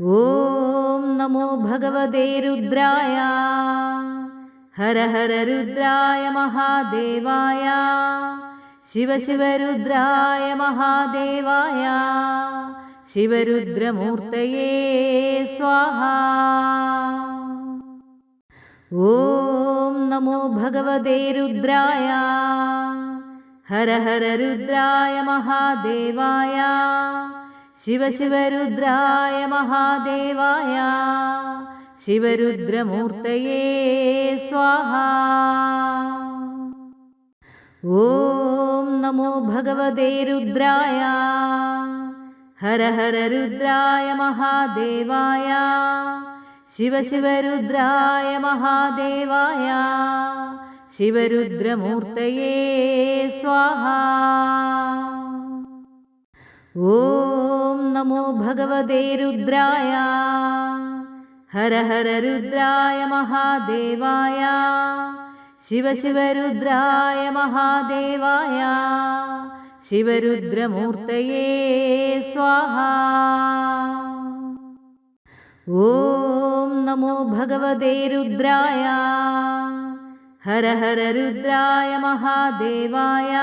ഓം നമോ ഭഗവതേ രുദ്രായ ഹര ഹര രുദ്രായ മഹാദേവായ ശിവ ശിവ രുദ്രായ മഹാദേവായ ശിവരുദ്രമൂർത്തയേ സ്വാഹ. ഓം നമോ ഭഗവതേ രുദ്രായ ഹര ഹര രുദ്രായ മഹാദേവായ ശിവശിവരുദ്രായ മഹാദേവായ ശിവരുദ്രമൂർത്തയേ സ്വാഹ. ഓം നമോ ഭഗവതേ രുദ്രായ ഹര ഹര രുദ്രായ മഹാദേവായ ശിവശിവരുദ്രായ മഹാദേവായ ശിവരുദ്രമൂർത്തയേ സ്വാഹ. ॐ नमो भगवते रुद्राय हर हर रुद्राय महादेवाय शिव शिव रुद्राय महादेवाय शिवरुद्रमूर्तये स्वाहा। ॐ नमो भगवते रुद्राय हर हर रुद्राय महादेवाय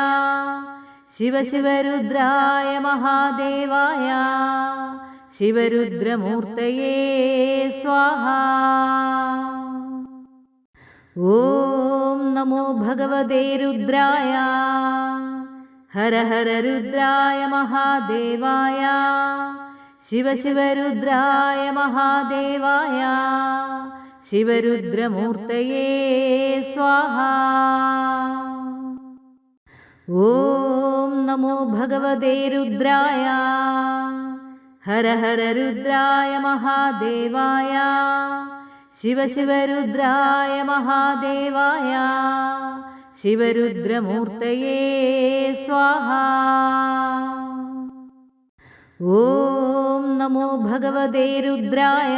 ശിവശിവരുദ്രായ മഹാദേവായ ശിവരുദ്രമൂർത്തയേ സ്വാഹ. ഓം നമോ ഭഗവതേ രുദ്രായ ഹര ഹര രുദ്രായ മഹാദേവായ ശിവശിവരുദ്രായ മഹാദേവായ ശിവരുദ്രമൂർത്തയേ സ്വാഹ. ॐ नमो भगवते रुद्राय हर हर रुद्राय महादेवाय शिव शिव रुद्राय महादेवाय शिवरुद्रमूर्तये स्वाहा। ॐ नमो भगवते रुद्राय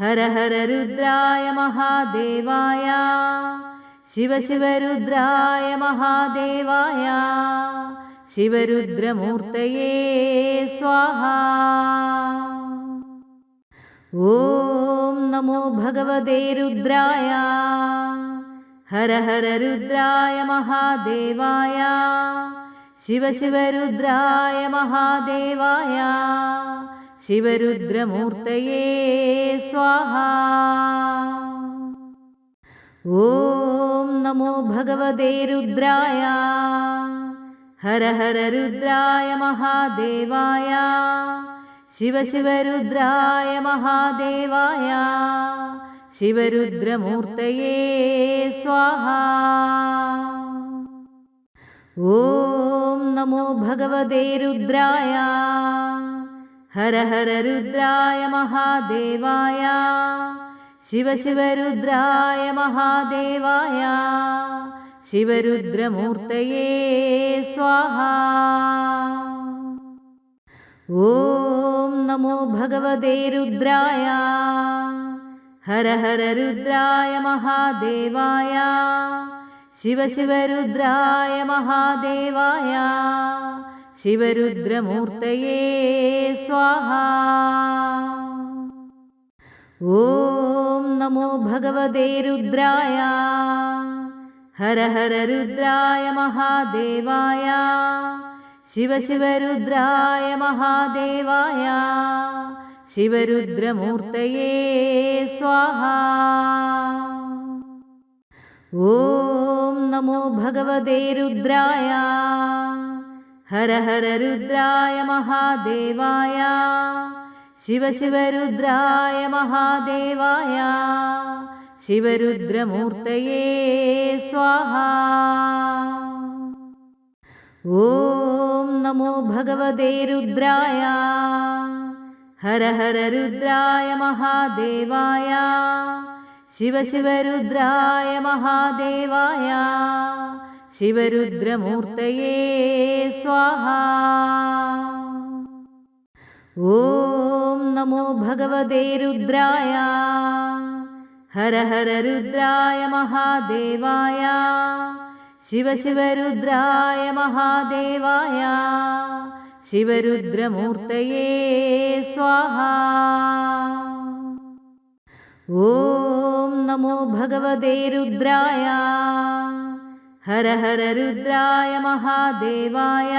हर हर रुद्राय महादेवाय ശിവശിവരുദ്രായ മഹാദേവായ ശിവരുദ്രമൂർത്തയേ സ്വാഹ. ഓം നമോ ഭഗവതേ രുദ്രായ ഹര ഹര രുദ്രായ മഹാദേവായ ശിവശിവരുദ്രായ മഹാദേവായ ശിവരുദ്രമൂർത്തയേ സ്വാഹ. ഓം നമോ ഭഗവതേ രുദ്രായ ഹര ഹര രുദ്രായ മഹാദേവായ ശിവ ശിവ രുദ്രായ മഹാദേവായ ശിവരുദ്രമൂർത്തയേ സ്വാഹ. ഓം നമോ ഭഗവതേ രുദ്രായ ഹര ഹര രുദ്രായ മഹാദേവായ ശിവശിവരുദ്രായ മഹാദേവായ ശിവരുദ്രമൂർത്തയേ സ്വാഹ. ഓം നമോ ഭഗവതേ രുദ്രായ ഹര ഹര രുദ്രായ മഹാദേവായ ശിവശിവരുദ്രായ മഹാദേവായ ശിവരുദ്രമൂർത്തയേ സ്വാഹ. ॐ नमो भगवते रुद्राय हर हर रुद्राय महादेवाय शिव शिव रुद्राय महादेवाय शिवरुद्रमूर्तये स्वाहा। ॐ नमो भगवते रुद्राय हर हर रुद्राय महादेवाय ശിവശിവരുദ്രായ മഹാദേവായ ശിവരുദ്രമൂർത്തയേ സ്വാഹ. ഓം നമോ ഭഗവതേ രുദ്രായ ഹര ഹര രുദ്രായ മഹാദേവായ ശിവശിവരുദ്രായ മഹാദേവായ ശിവരുദ്രമൂർത്തയേ സ്വാഹ. ഓം നമോ ഭഗവതേ രുദ്രായ ഹര ഹര രുദ്രായ മഹാദേവായ ശിവ ശിവ രുദ്രായ മഹാദേവായ ശിവരുദ്രമൂർത്തയേ സ്വാഹ. ഓം നമോ ഭഗവതേ രുദ്രായ ഹര ഹര രുദ്രായ മഹാദേവായ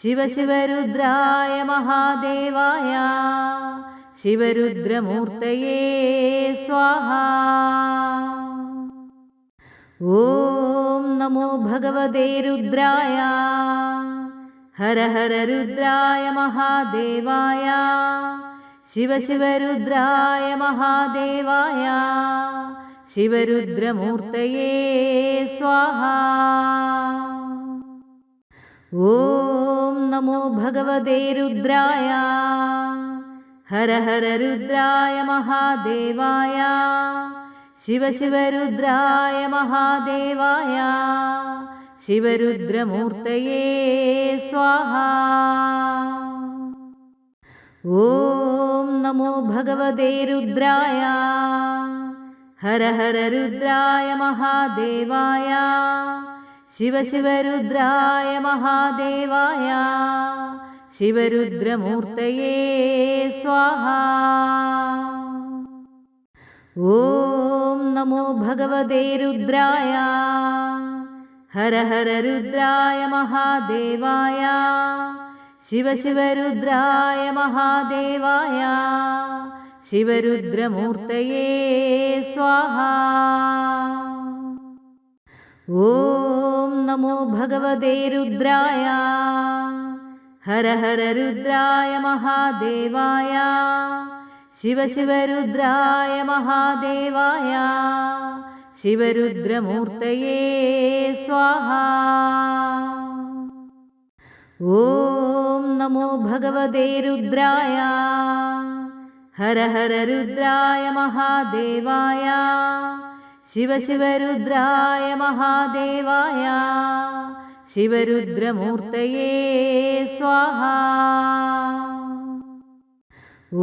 ശിവശിവരുദ്രായ മഹാദേവായ ശിവരുദ്രമൂർത്തയേ സ്വാഹ. ഓം നമോ ഭഗവതേ രുദ്രായ ഹര ഹര രുദ്രായ മഹാദേവായ ശിവശിവരുദ്രായ മഹാദേവായ ശിവരുദ്രമൂർത്തയേ സ്വാഹ. ॐ नमो भगवते रुद्राय हर हर रुद्राय महादेवाय शिव शिव रुद्राय महादेवाय शिवरुद्रमूर्तये स्वाहा। ॐ नमो भगवते रुद्राय हर हर रुद्राय महादेवाय ശിവശിവരുദ്രായ മഹാദേവായ ശിവരുദ്രമൂർത്തയേ സ്വാഹ. ഓം നമോ ഭഗവതേ രുദ്രായ ഹര ഹര രുദ്രായ മഹാദേവായ ശിവശിവരുദ്രായ മഹാദേവായ ശിവരുദ്രമൂർത്തയേ സ്വാഹ. ॐ नमो भगवते रुद्राय हर हर रुद्राय महादेवाय शिव शिव रुद्राय महादेवाय शिवरुद्रमूर्तये स्वाहा। ॐ नमो भगवते रुद्राय हर हर रुद्राय महादेवाय ശിവശിവരുദ്രായ മഹാദേവായ ശിവരുദ്രമൂർത്തയേ സ്വാഹ.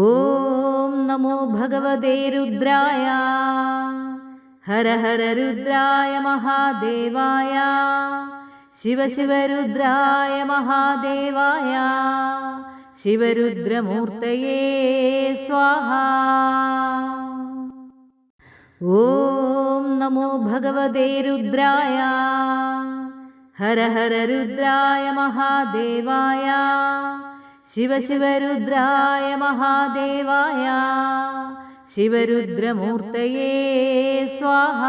ഓം നമോ ഭഗവതേ രുദ്രായ ഹര ഹര രുദ്രായ മഹാദേവായ ശിവശിവരുദ്രായ മഹാദേവായ ശിവരുദ്രമൂർത്തയേ സ്വാഹ. ഓം നമോ ഭഗവതേ രുദ്രായ ഹര ഹര രുദ്രായ മഹാദേവായ ശിവ ശിവരുദ്രായ മഹാദേവായ ശിവരുദ്രമൂർത്തയേ സ്വാഹ.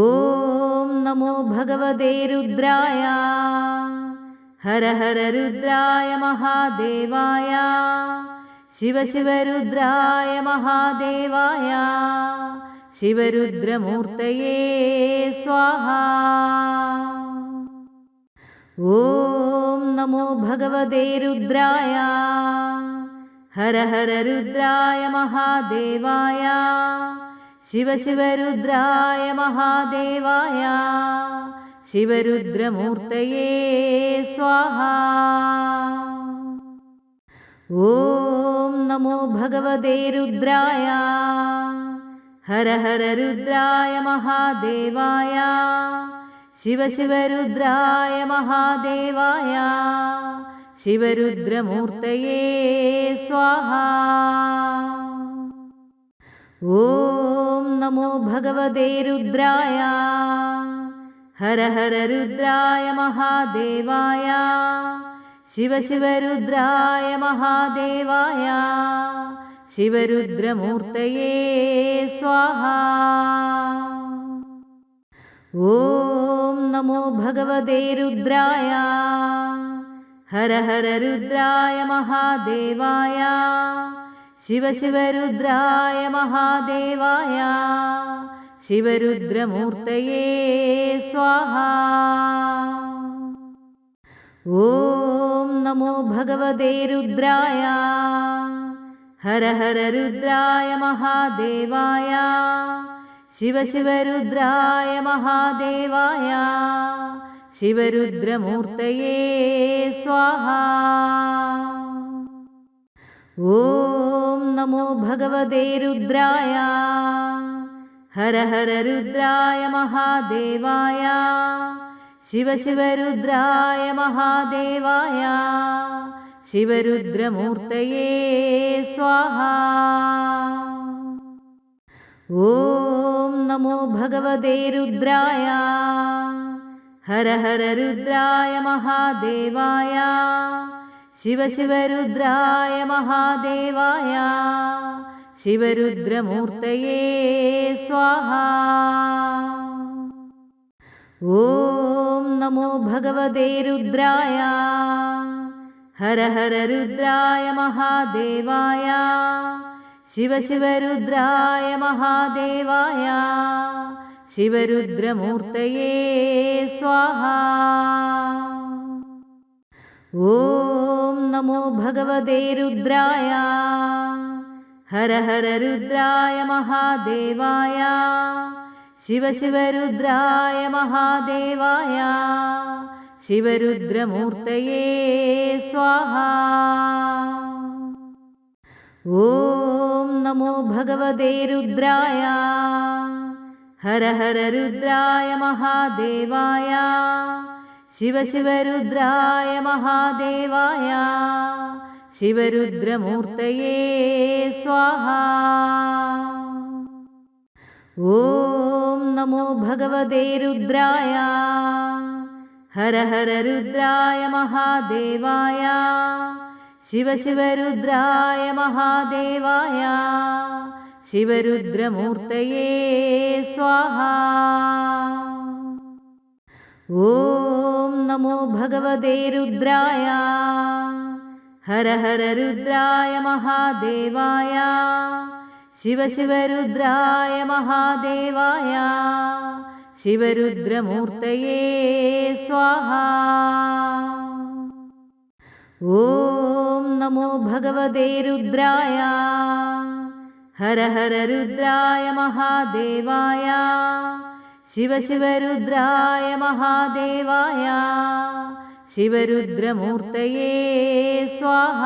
ഓം നമോ ഭഗവതേ രുദ്രായ ഹര ഹര രുദ്രായ മഹാദേവായ ശിവശിവരുദ്രായ മഹാദേവായ ശിവരുദ്രമൂർത്തയേ സ്വാഹ. ഓം നമോ ഭഗവതേ രുദ്രായ ഹര ഹര രുദ്രായ മഹാദേവായ ശിവശിവരുദ്രായ മഹാദേവായ ശിവരുദ്രമൂർത്തയേ സ്വാഹ. ॐ नमो भगवते रुद्राय हर हर रुद्राय महादेवाय शिव शिव रुद्राय महादेवाय शिवरुद्रमूर्तये स्वाहा। ॐ नमो भगवते रुद्राय हर हर रुद्राय महादेवाय ശിവശിവരുദ്രായ മഹാദേവായ ശിവരുദ്രമൂർത്തയേ സ്വാഹ. ഓം നമോ ഭഗവതേ രുദ്രായ ഹര ഹര രുദ്രായ മഹാദേവായ ശിവശിവരുദ്രായ മഹാദേവായ ശിവരുദ്രമൂർത്തയേ സ്വാഹ. ഓം നമോ ഭഗവതേ രുദ്രായ ഹര ഹര രുദ്രായ മഹാദേവായ ശിവ ശിവ രുദ്രായ മഹാദേവായ ശിവരുദ്രമൂർത്തയേ സ്വാഹ. ഓം നമോ ഭഗവതേ രുദ്രായ ഹര ഹര രുദ്രായ മഹാദേവായ ശിവശിവരുദ്രായ മഹാദേവായ ശിവരുദ്രമൂർത്തയേ സ്വാഹ. ഓം നമോ ഭഗവതേ രുദ്രായ ഹര ഹര രുദ്രായ മഹാദേവായ ശിവശിവരുദ്രായ മഹാദേവായ ശിവരുദ്രമൂർത്തയേ സ്വാഹ. ഓം നമോ ഭഗവതേ രുദ്രായ ഹര ഹര രുദ്രായ മഹാദേവായ ശിവശിവരുദ്രായ മഹാദേവായ ശിവരുദ്രമൂർത്തയേ സ്വാഹ ഓം നമോ ഭഗവതേ രുദ്രായ ഹര ഹര രുദ്രായ മഹാദേവായ ശിവശിവരുദ്രായ മഹാദേവായ ശിവരുദ്രമൂർത്തയേ സ്വാഹ. ഓം നമോ ഭഗവതേ രുദ്രായ ഹര ഹര രുദ്രായ മഹാദേവായ ശിവശിവരുദ്രായ മഹാദേവായ ശിവരുദ്രമൂർത്തയേ സ്വാഹ. ഓം നമോ ഭഗവതേ രുദ്രായ ഹര ഹര രുദ്രായ മഹാദേവായ ശിവശിവരുദ്രായ മഹാദേവായ ശിവരുദ്രമൂർത്തയേ സ്വാഹ. ഓം നമോ ഭഗവതേ രുദ്രായ ഹര ഹര രുദ്രായ മഹാദേവായ ശിവശിവരുദ്രായ മഹാദേവായ ശിവരുദ്രമൂർത്തയേ സ്വാഹ. ഓം നമോ ഭഗവതേ രുദ്രായ ഹര ഹര രുദ്രായ മഹാദേവായ ശിവശിവരുദ്രായ മഹാദേവായ ശിവരുദ്രമൂർത്തയേ സ്വാഹ.